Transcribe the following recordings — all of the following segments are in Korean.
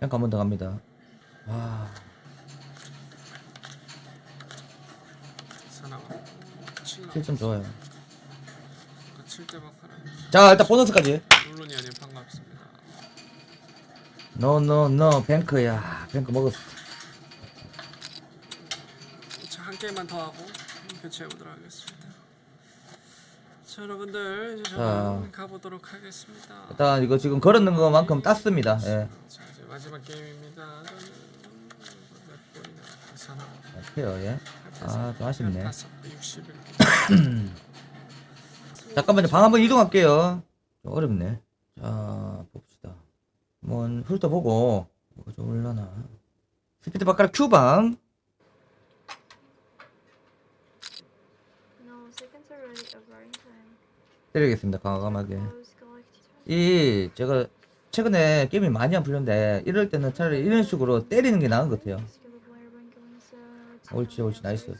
뱅크 한 번 더 갑니다. 와, 사나가 7 7점 좋아요. 7대 박하라 자, 일단 보너스까지. 물론이 아닌 반갑습니다 노, 노, 노, 뱅크야. 뱅크 먹었어. 자, 한 게임만 더 하고 교체해 보도록 하겠습니다 자 여러분들 이제 저는 가보도록 하겠습니다 일단 이거 지금 걸었는 것만큼 땄습니다. 예. 자 마지막 게임입니다 해요, 예. 아, 좀 아쉽네. 61 잠깐만요. 방 한번 이동할게요. 좀 어렵네. 자, 봅시다. 한번 훑어보고, 뭐가. 스피드 are ready of running time. 때리겠습니다. 과감하게. 이, 제가 최근에 게임이 많이 안 풀렸는데, 이럴 때는 차라리 이런 식으로 때리는 게 나은 것 같아요. 옳지, 옳지, 나이스.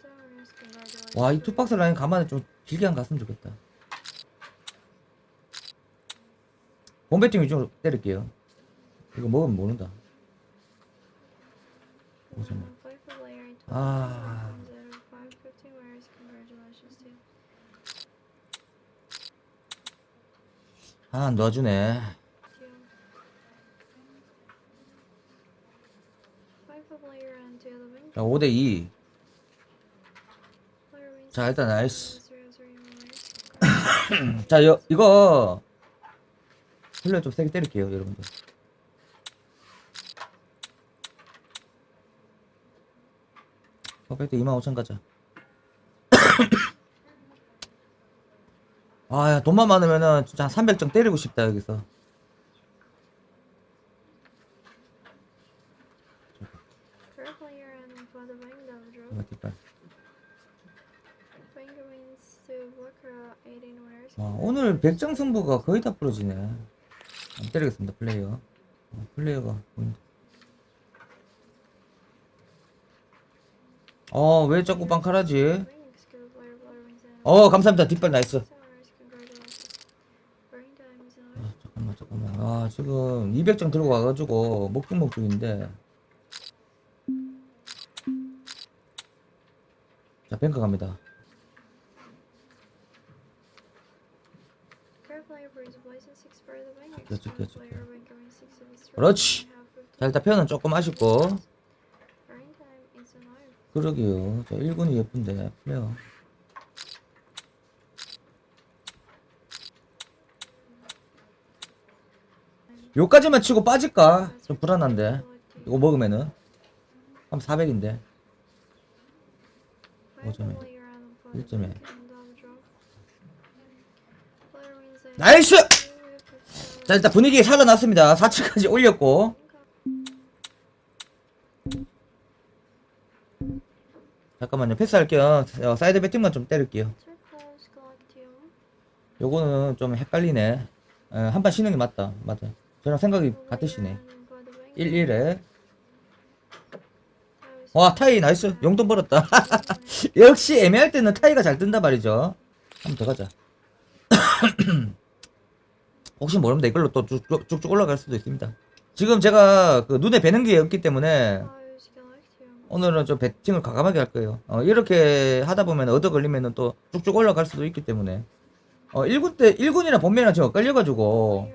와, 이 투박스 라인 가만히 좀 길게 안 갔으면 좋겠다. bom배팅 위주로 때릴게요. 이거 먹으면 모른다. 아. 12 out of 515 wears. Congratulations to you. 아, 놔주네. 자, 5대2. Player wins. 자, 일단 나이스. 자, 여, 이거. 플레이 좀 세게 때릴게요, 여러분들. 퍼펙트 25,000 가자. 아, 야, 돈만 많으면은 진짜 한 300점 때리고 싶다, 여기서. Current player and for the wing double draw. 이거 뒷발. Wing wins to blocker 18 wears. 와, 오늘 100점 승부가 거의 다 부러지네. 안 때리겠습니다, 플레이어. 어, 플레이어가 보인다. 어, 왜 자꾸 빵칼하지? 어, 감사합니다. 뒷발 나이스. 아, 잠깐만, 잠깐만. 아, 지금 200점 들고 와가지고 먹중먹중인데. 자, 뱅크 갑니다. 그렇지. 자, 일단 표현은 조금 아쉽고. 그러게요. 저 1군이 예쁜데, 플레이어. 요까지만 치고 빠질까? 좀 불안한데. 이거 먹으면은. 한 400인데. 오점에. 1점에. 나이스! 자, 일단 분위기 살아났습니다. 4층까지 올렸고. 잠깐만요. 패스할게요. 어, 사이드 배팅만 좀 때릴게요. 요거는 좀 헷갈리네. 한 판 쉬는 게 맞다. 맞아. 저랑 생각이 같으시네. 1-1에. 와, 타이 나이스. 용돈 벌었다. 역시 애매할 때는 타이가 잘 뜬다 말이죠. 한번 더 가자. 혹시 모릅니다. 이걸로 또 쭉쭉, 올라갈 수도 있습니다. 지금 제가 그 눈에 뵈는 게 없기 때문에 오늘은 좀 배팅을 과감하게 할 거예요. 어, 이렇게 하다 보면 얻어 걸리면은 또 쭉쭉 올라갈 수도 있기 때문에. 어, 1군 때, 1군이나 본면이랑 지금 엇갈려가지고.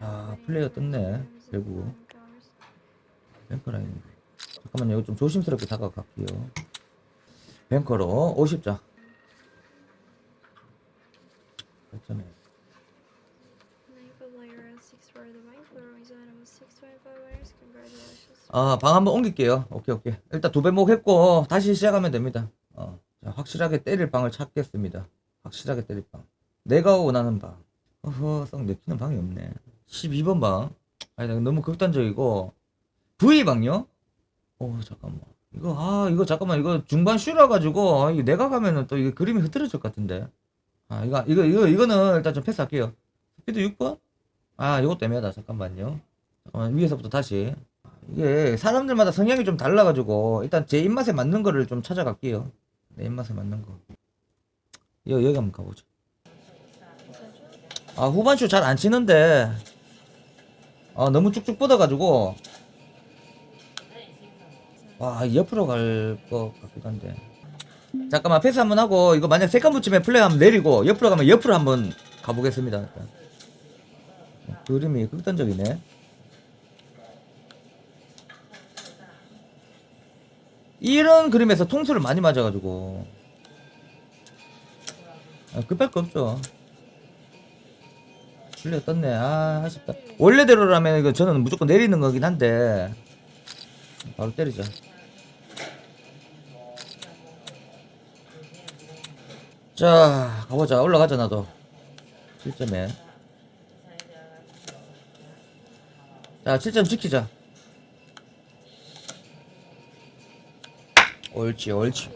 아, 플레이어 떴네. 결국. 뱅커라인. 잠깐만요. 이거 좀 조심스럽게 다가갈게요. 뱅커로 50자. 100점에. 아, 방 한번 옮길게요. 오케이, 오케이. 일단 두 배목 했고, 다시 시작하면 됩니다. 어, 자, 확실하게 때릴 방을 찾겠습니다. 확실하게 때릴 방. 내가 원하는 방. 어허, 썩 내키는 방이 없네. 12번 방. 아니, 나 너무 극단적이고. V방요? 어, 잠깐만. 이거, 아, 이거 잠깐만. 이거 중반 쉬라 가지고, 아, 이거 내가 가면은 또 이게 그림이 흐트러질 것 같은데. 아, 이거, 이거, 이거, 이거는 일단 좀 패스할게요. 스피드 6번? 아, 이것도 애매하다. 잠깐만요. 잠깐만, 위에서부터 다시. 이게 사람들마다 성향이 좀 달라가지고 일단 제 입맛에 맞는 거를 좀 찾아갈게요. 내 입맛에 맞는 거. 여기, 여기 한번 가보자. 아 후반쇼 잘안 치는데 아 너무 쭉쭉 뻗어가지고 와 옆으로 갈 것 같기도 한데. 잠깐만 패스 한번 하고 이거 만약 세컨 붙이면 플레이 한번 내리고 옆으로 가면 옆으로 한번 가보겠습니다 일단. 그림이 극단적이네. 이런 그림에서 통수를 많이 맞아가지고. 아, 급할 거 없죠. 플레이 떴네. 아 아쉽다. 원래대로라면 이거 저는 무조건 내리는 거긴 한데 바로 때리자. 자 가보자. 올라가자 나도. 7점에. 자 7점 지키자. 옳지 옳지.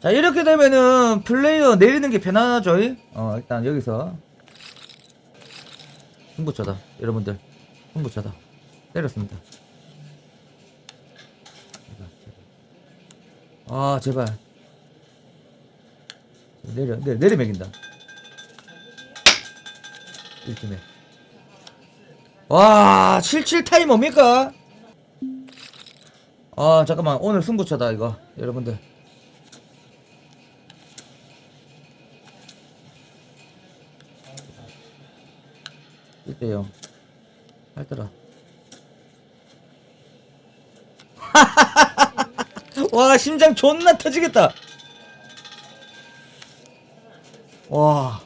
자 이렇게 되면은 플레이어 내리는 게 편하죠 이? 어 일단 여기서. 승부처다 여러분들. 승부처다. 때렸습니다 아 제발 내려 내, 내리 매긴다 1점에 와, 77 타임 뭡니까? 아, 잠깐만. 오늘 승부처다, 이거. 여러분들. 0. 할더라. 와, 심장 존나 터지겠다. 와.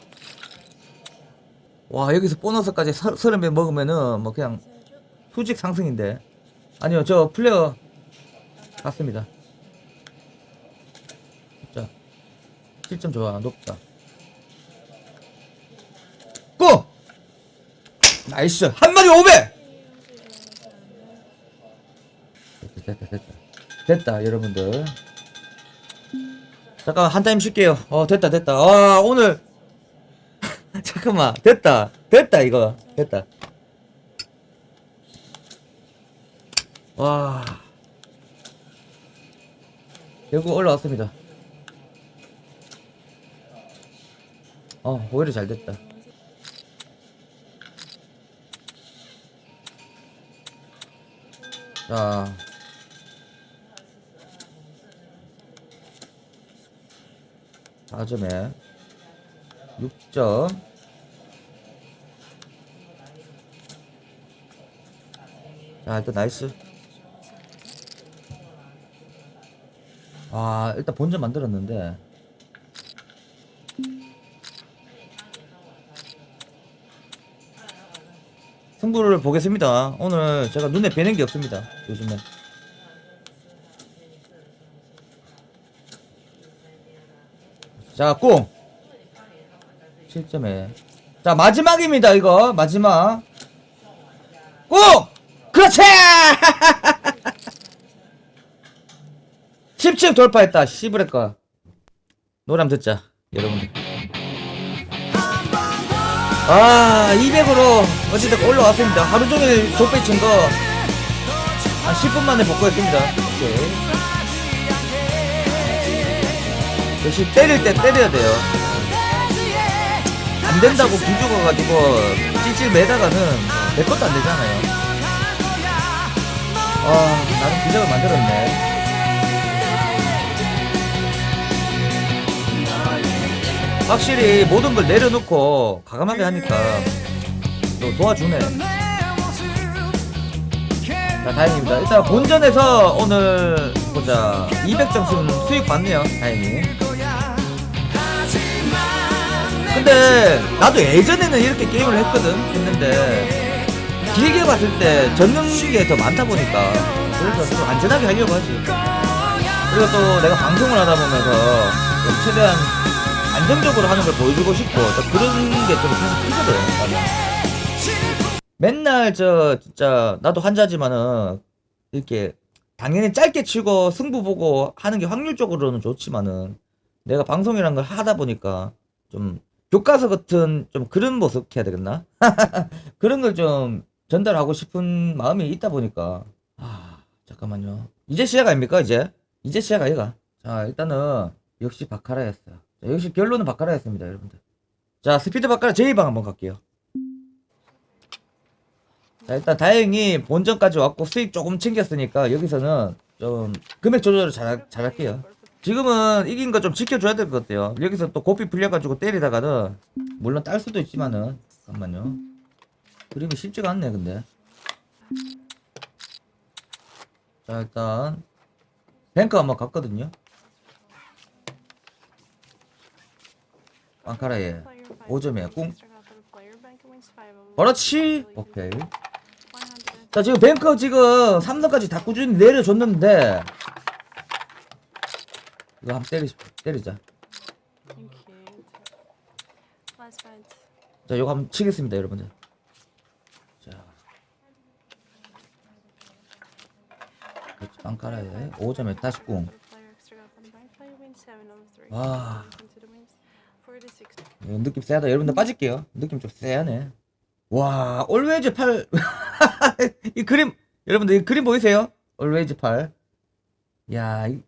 와 여기서 보너스까지 서- 서른 배 먹으면은 뭐 그냥 수직 상승인데 아니요 저 플레이어 갔습니다 자 7점 좋아 높다 고! 나이스 한 마리 5배 됐다 됐다 됐다 됐다 여러분들. 잠깐 한 타임 쉴게요. 어 됐다 됐다. 아 오늘. 잠깐만. 됐다 됐다 이거. 됐다. 와. 결국 올라왔습니다. 어 오히려 잘 됐다. 자 사점에 6점. 자, 일단 나이스. 아, 일단 본전 만들었는데. 승부를 보겠습니다. 오늘 제가 눈에 뵈는 게 없습니다. 요즘에. 자, 꽁! 7점에. 자, 마지막입니다, 이거. 마지막. 꼭! 그렇지! 10층 돌파했다, 씨브레꺼. 노래 한번 듣자, 여러분들. 아, 200으로 어쨌든 올라왔습니다. 하루 종일 족배 친 거, 한 10분 만에 복구했습니다. 오케이. 역시 때릴 때 때려야 돼요. 안 된다고 기죽어가지고 찔찔 매다가는 내 것도 안 되잖아요. 아, 나름 기적을 만들었네. 확실히 모든 걸 내려놓고 과감하게 하니까 또 도와주네. 자, 다행입니다. 일단 본전에서 오늘 보자. 200점씩 수익 받네요. 다행히. 근데 나도 예전에는 이렇게 게임을 했거든 했는데 길게 봤을 때게더 많다 보니까 그래서 좀 안전하게 하려고 하지. 그리고 또 내가 방송을 하다 보면서 좀 최대한 안정적으로 하는 걸 보여주고 싶고 또 그런 게 좀 계속 크거든 나는. 맨날 저 진짜 나도 환자지만은 이렇게 당연히 짧게 치고 승부 보고 하는 게 확률적으로는 좋지만은 내가 방송이란 걸 하다 보니까 좀 교과서 같은 좀 그런 모습 해야 되겠나? 그런 걸 좀 전달하고 싶은 마음이 있다 보니까. 아 잠깐만요. 이제 시작 아닙니까 이제? 이제 시작 아이가? 자 일단은 역시 바카라였어 자, 역시 결론은 바카라였습니다 여러분들. 자 스피드 바카라 제2방 한번 갈게요. 자, 일단 다행히 본전까지 왔고 수익 조금 챙겼으니까 여기서는 좀 금액 조절을 잘, 잘 할게요. 지금은 이긴 거 좀 지켜줘야 될 것 같아요. 여기서 또 고삐 풀려가지고 때리다가는 물론 딸 수도 있지만은 잠깐만요. 그림이 쉽지가 않네 근데. 자 일단 뱅크 한번 갔거든요. 빵카라에 Player five 5점이야. 꿍. 그렇지. 오케이. 100. 자 지금 뱅커 지금 3등까지 다 꾸준히 내려줬는데 이거 한번 때리, 때리자. 자 이거 한번 치겠습니다 여러분들 자 그렇지 빵카라에 5점에 다시 꿍 For the player extra card for the bank. Player wins seven of three. 와. Into the wins. 46. 이거 느낌 세하다 여러분들 빠질게요 느낌 좀 세하네 와 올웨이즈 8 이 그림 여러분들 이 그림 보이세요? 올웨이즈 8 야, 이,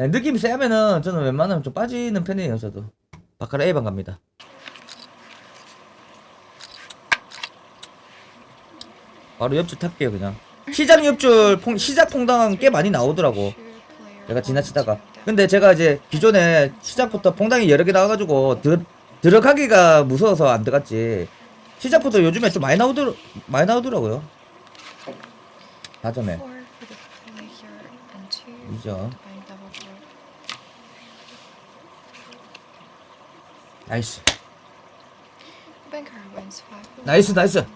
예, 느낌이 세하면은 저는 웬만하면 좀 빠지는 편이에요 저도. 바카라 A방 갑니다. 바로 옆줄 탈게요 그냥. 시장 옆줄 퐁, 시작 퐁당 꽤 많이 나오더라고. 내가 지나치다가. 근데 제가 이제 기존에 시작부터 퐁당이 여러 개 나와가지고 들, 들어가기가 무서워서 안 들어갔지. 시작부터 요즘에 좀 많이 나오더 많이 나오더라고요. 4점에. Four for 나이스. 나이스 나이스.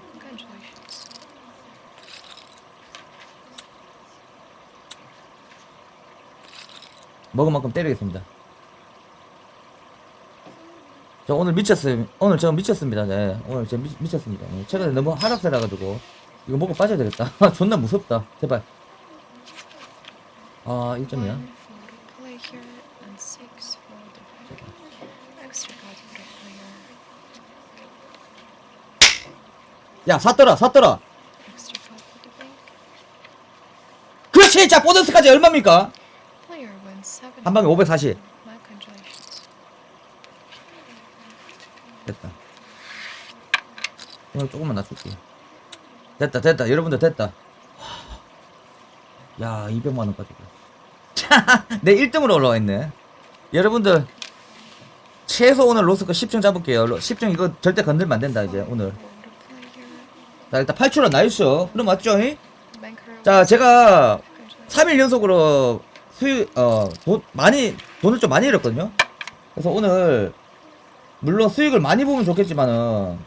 먹은 만큼 때리겠습니다. 저 오늘 미쳤어요 오늘 저 미쳤습니다. 네 오늘 저 미, 미쳤습니다. 네, 최근에 너무 하락세라 가지고 이거 먹고 빠져야 되겠다. 존나 무섭다 제발. 아 1점이야 야 샀더라 샀더라. 그렇지 자 보너스까지 얼마입니까. 한 방에 540 My congratulations. 됐다. 이거 조금만 낮출게. 됐다, 됐다. 여러분들 됐다. 야, 200만 원까지. 내 1등으로 올라와 있네. 여러분들 최소 오늘 로스코 10층 잡을게요. 10층 이거 절대 건들면 안 된다 이제 오늘. 자, 일단 8출은 나이스. 그럼 맞죠? 잉? 자, 제가 Congratulations. 3일 연속으로 수익 어돈 많이 돈을 좀 많이 잃었거든요. 그래서 오늘 물론 수익을 많이 보면 좋겠지만은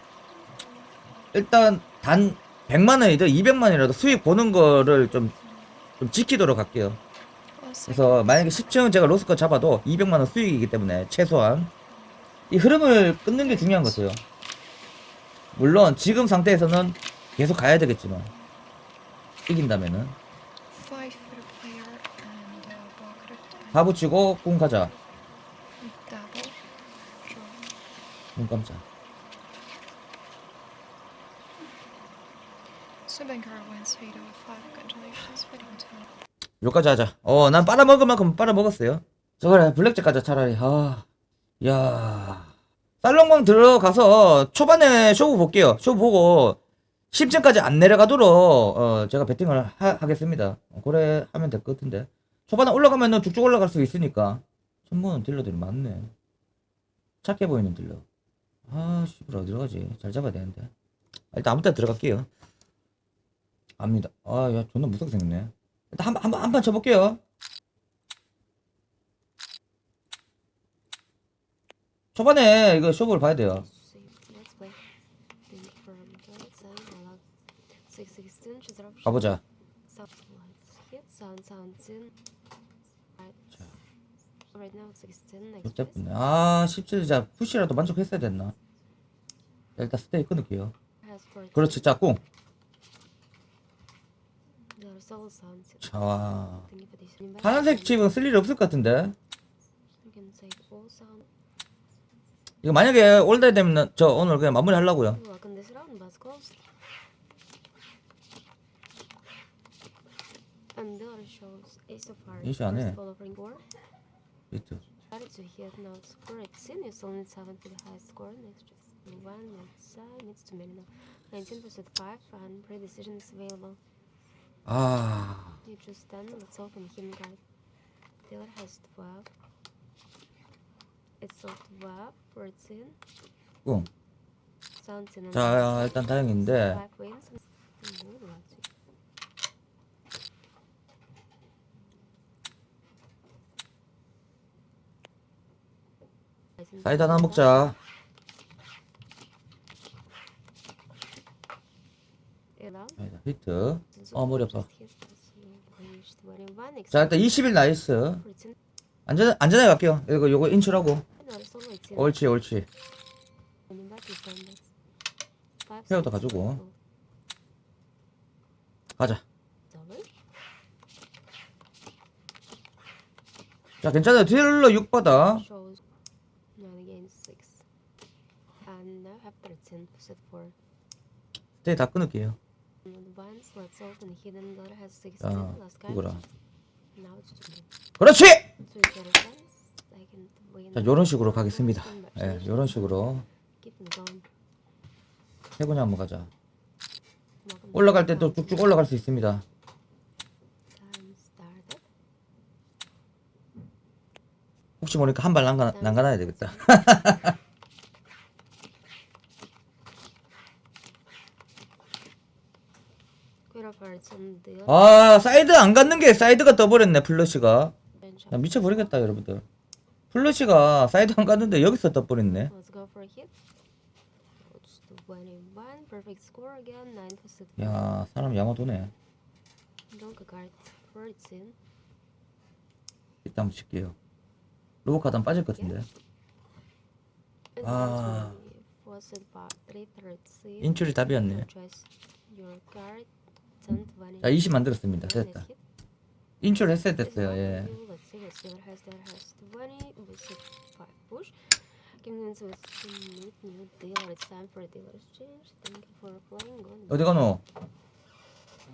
일단 단 100만 원이든 200만 원이라도 수익 보는 거를 좀, 좀 지키도록 할게요. 그래서 만약에 10층 제가 로스컷 잡아도 200만 원 수익이기 때문에 최소한 이 흐름을 끊는 게 중요한 거죠. 물론 지금 상태에서는 계속 가야 되겠지만 이긴다면은 uh. 다 붙이고 꿈 가자. 눈 time. 여기까지 하자. 어, 난 빨아먹을 만큼 빨아먹었어요. 저 그래, 블랙잭 가자, 차라리. 아, 야. 살롱방 들어가서 초반에 쇼부 볼게요. 쇼부 보고 10층까지 안 내려가도록, 어, 제가 배팅을 하, 겠습니다 그래, 하면 될 것 같은데. 초반에 올라가면은 쭉쭉 올라갈 수 있으니까. 천문은 딜러들이 많네. 착해 보이는 딜러. 아, 씨발, 어디로 가지? 잘 잡아야 되는데. 아, 일단 아무 데나 들어갈게요. 압니다. 아, 야, 존나 무섭게 생겼네. 일단 한, 한, 번- 한판 쳐볼게요. 초반에 이거 쇼부를 봐야 돼요. Phase. 뿐네. 아, 17자 푸시라도 만족했어야 됐나? 자, 일단 스테이 끊을게요. 그렇지, 자, 꿍. There are solo sounds. 자, 파란색 칩은 쓸 일이 없을 것 같은데. 이거 만약에 올드 되면 저 오늘 그냥 마무리 하려고요. And the other shows ace of hearts. Ace 안 해. First following four. 비트. Started to hit notes correct. Sin you still need seven for the highest score. Next just. One meets, uh, meets two million. 19 pursuit 5 and pre-decision is available. 아, You choose 10, let's open hidden card. Dealer has 12. It's all 12, 14, 꿍. 17 and 자, 일단 다행인데. 사이다 하나 먹자. 사이다 히트. 어, 머리 아파. 자, 일단 20일 나이스. 안전, 안전하게 갈게요. 이거, 요거 인출하고. 옳지, 옳지. 헤어도 가지고. 가자. 자, 괜찮아요. 딜러 6 받아. shows 9 against 6 and 13 set 4 스테이 다 끊을게요. once let's open hidden door has 16 자, last card 이거라. now it's 2 그렇지! so I can win 자, 요런 식으로 가겠습니다. 예, 요런 식으로. keep them going 해보냐 한번 가자. Welcome to 올라갈 때 또 쭉쭉 올라갈 수 있습니다. time started 혹시 모르니까 한 발 난가, 난가놔야 되겠다. 아, 사이드 안 갖는 게 사이드가 떠버렸네, 플러시가. bench 야, 미쳐버리겠다, 여러분들. 플러시가 사이드 안 갔는데 여기서 떠버렸네. let's go for a hit It's 21 perfect score again 9 for set 야, 사람 14 일단 한번 칠게요. 로봇 안 빠질 것 같은데. 아. 인출이 답이었네. 자, 20 만들었습니다. 됐다. 인출 했어야 됐어요, 예. 어디 가노?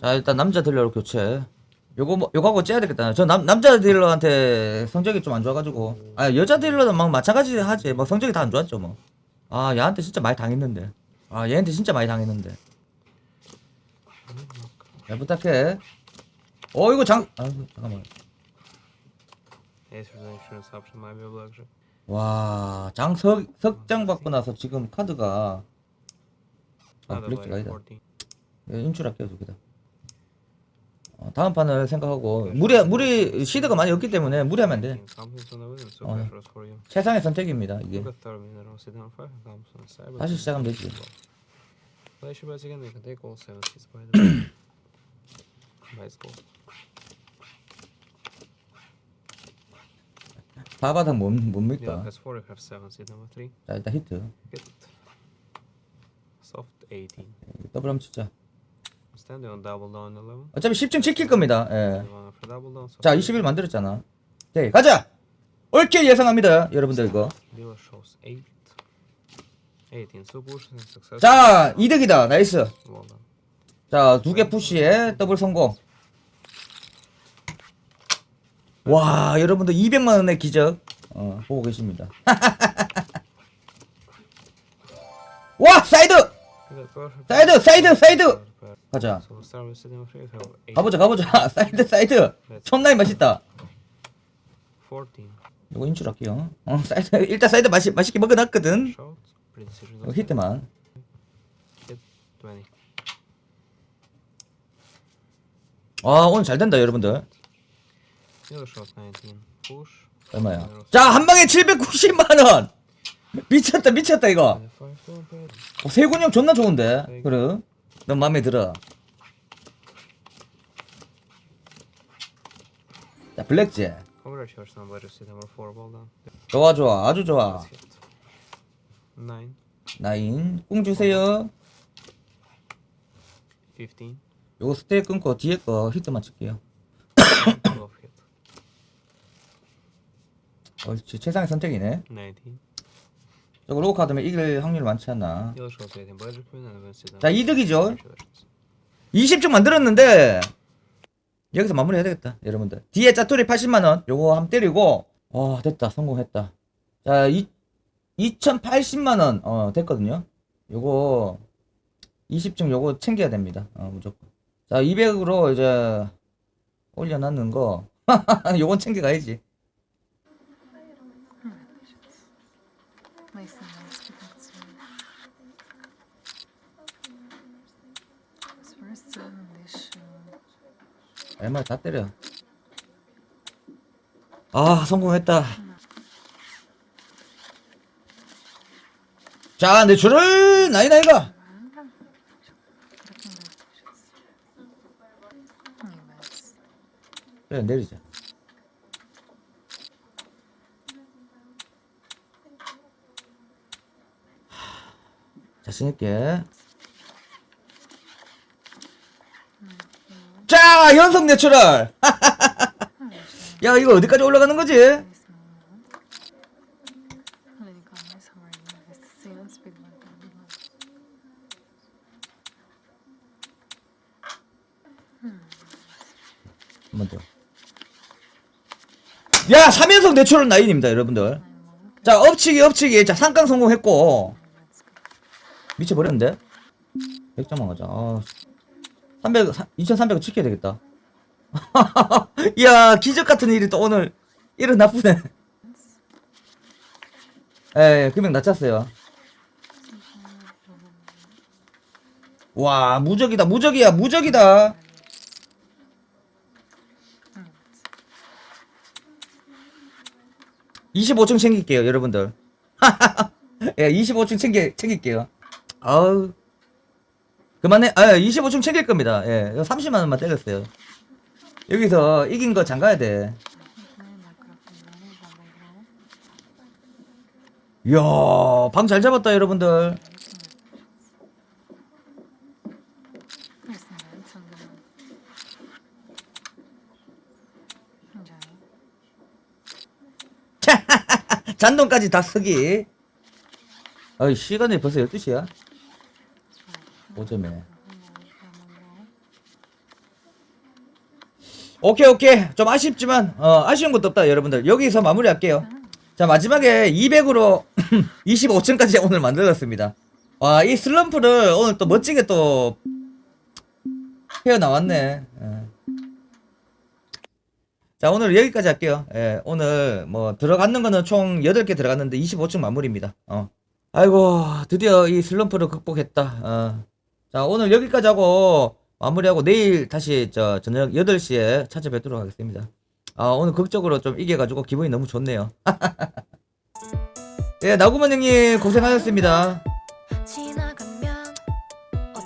자, 일단 남자 딜러로 교체. 요거 뭐, 요거하고 째야 되겠다. 저 남, 남자 딜러한테 성적이 좀 안 좋아가지고. 아, 여자 딜러도 막 마찬가지 하지. 뭐 성적이 다 안 좋았죠, 뭐. 아, 얘한테 진짜 많이 당했는데. 아, 얘한테 진짜 많이 당했는데. 잘 부탁해. 어, 이거 장, 아, 잠깐만. 와, 장 석, 석장 받고 나서 지금 카드가. 아, way, 아니다. 14. 예, 인출할게요, 두 개 다. 어, 다음 판을 생각하고, 무리, 무리, 시드가 많이 없기 때문에 무리하면 안 돼. Oh, you. 최상의 선택입니다, 이게. 다시 시작하면 되지. Nice goal. 바바닥 뭡, Neil 뭡니까? has four, have seven number. 자, 일단 히트. Hit. Soft 18. 더블 한번 치자. Standing on double down 11. 어차피 10층 지킬 겁니다. 예. One for double down. so 자, 20일 만들었잖아. 오케이, 가자! 옳게 예상합니다, 여러분들 이거. Dealer shows 8. 18, so push and success. 자, 이득이다. 나이스. Well done. 자, 두 개 푸시에 더블 성공. 와, 여러분들 200만 원의 기적 어, 보고 계십니다. 와, 사이드! 사이드, 사이드, 사이드! 가자. So we'll start with sitting three, have 8. 가보자, 가보자. 사이드, 사이드. 손나이 맛있다. 14. 이거 인출할게요. 어, 사이드, 일단 사이드 맛있, 맛있게 먹어놨거든. 이거 히트만. Hit 20. 와, 오늘 잘 된다, 여러분들. Dealer shot 19. Push. 얼마야? 자, 한 방에 790만 원! 미쳤다, 미쳤다, 이거. 25 don't pay. 어, 세군형 존나 좋은데? 그래? 넌 마음에 들어. 자, 블랙잭. Congratulations on better seat number 4. Well done. 좋아, 좋아. 아주 좋아. Let's hit. 9. 나인. 꿍 주세요. 15. 요거 스테이 끊고 뒤에 거 히트만 칠게요. 12 hit. 옳지. 최상의 선택이네. 19. 저거 로우 카드면 이길 확률 많지 않나. Dealer shot 18. Budget win and win seat 자, 이득이죠. Congratulations. 20점 만들었는데, 여기서 마무리 해야 되겠다. 여러분들. 뒤에 짜투리 80만 원. 요거 한번 때리고, 와, 됐다. 성공했다. 자, 이, 2080만 원 어 됐거든요 요거 20층 요거 챙겨야 됩니다 어 무조건 자 200으로 이제 올려놨는 거. 요건 챙겨가야지. 얼마 다 때려. 아 성공했다. 자 내 줄을 나이 나이가 그래 내리자. 자신있게. 자 연속 내추럴. 야 이거 어디까지 올라가는 거지? nice moment. 그러니까 nice how are you? Nice to see you. Speak my language. 한 번 더. 야 3연속 내추럴 나인입니다 여러분들. 자 엎치기 엎치기. 자 상강 성공했고. 미쳐버렸는데? 100점만 가자. 아, 300 2300 지켜야 되겠다. 이야 기적 같은 일이 또 오늘 일어나쁘네. 에 금액 낮췄어요. 와 무적이다 무적이야 무적이다 25층 챙길게요, 여러분들. 예, 25층 챙기, 챙길게요. 아우. 그만해. 아, 25층 챙길 겁니다. 예, 30만원만 때렸어요. 여기서 이긴 거 장가야 돼. 이야, 방 잘 잡았다, 여러분들. 잔돈까지 다 쓰기. 어이, 시간이 벌써 12시야? 오점에. 오케이, 오케이. 좀 아쉽지만, 어, 아쉬운 것도 없다, 여러분들. 여기서 마무리할게요. 자, 마지막에 200으로 25층까지 오늘 만들었습니다. 와, 이 슬럼프를 오늘 또 멋지게 또 헤어나왔네. 예. 자, 오늘 여기까지 할게요. 예, 오늘 뭐 들어갔는 거는 총 8개 들어갔는데 25층 마무리입니다. 어. 아이고, 드디어 이 슬럼프를 극복했다. 어. 자, 오늘 여기까지 하고 마무리하고 내일 다시 저 저녁 8시에 찾아뵙도록 하겠습니다. 아, 오늘 극적으로 좀 이겨가지고 기분이 너무 좋네요. 예, 나구만 형님 고생하셨습니다.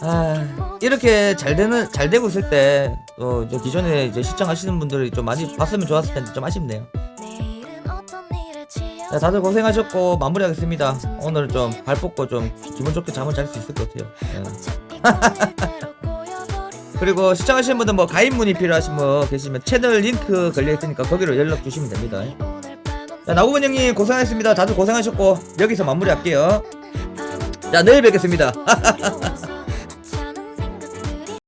아, 이렇게 잘 되는, 잘 되고 있을 때, 또, 이제 기존에 이제 시청하시는 분들이 좀 많이 봤으면 좋았을 텐데 좀 아쉽네요. 자, 다들 고생하셨고, 마무리하겠습니다. 오늘 좀 발 뻗고 좀 기분 좋게 잠을 잘 수 있을 것 같아요. 예. 그리고 시청하시는 분들 뭐 가입 문의 필요하신 분 계시면 채널 링크 걸려있으니까 거기로 연락 주시면 됩니다. 자, 나구만 형님 고생하셨습니다. 다들 고생하셨고, 여기서 마무리할게요. 자, 내일 뵙겠습니다.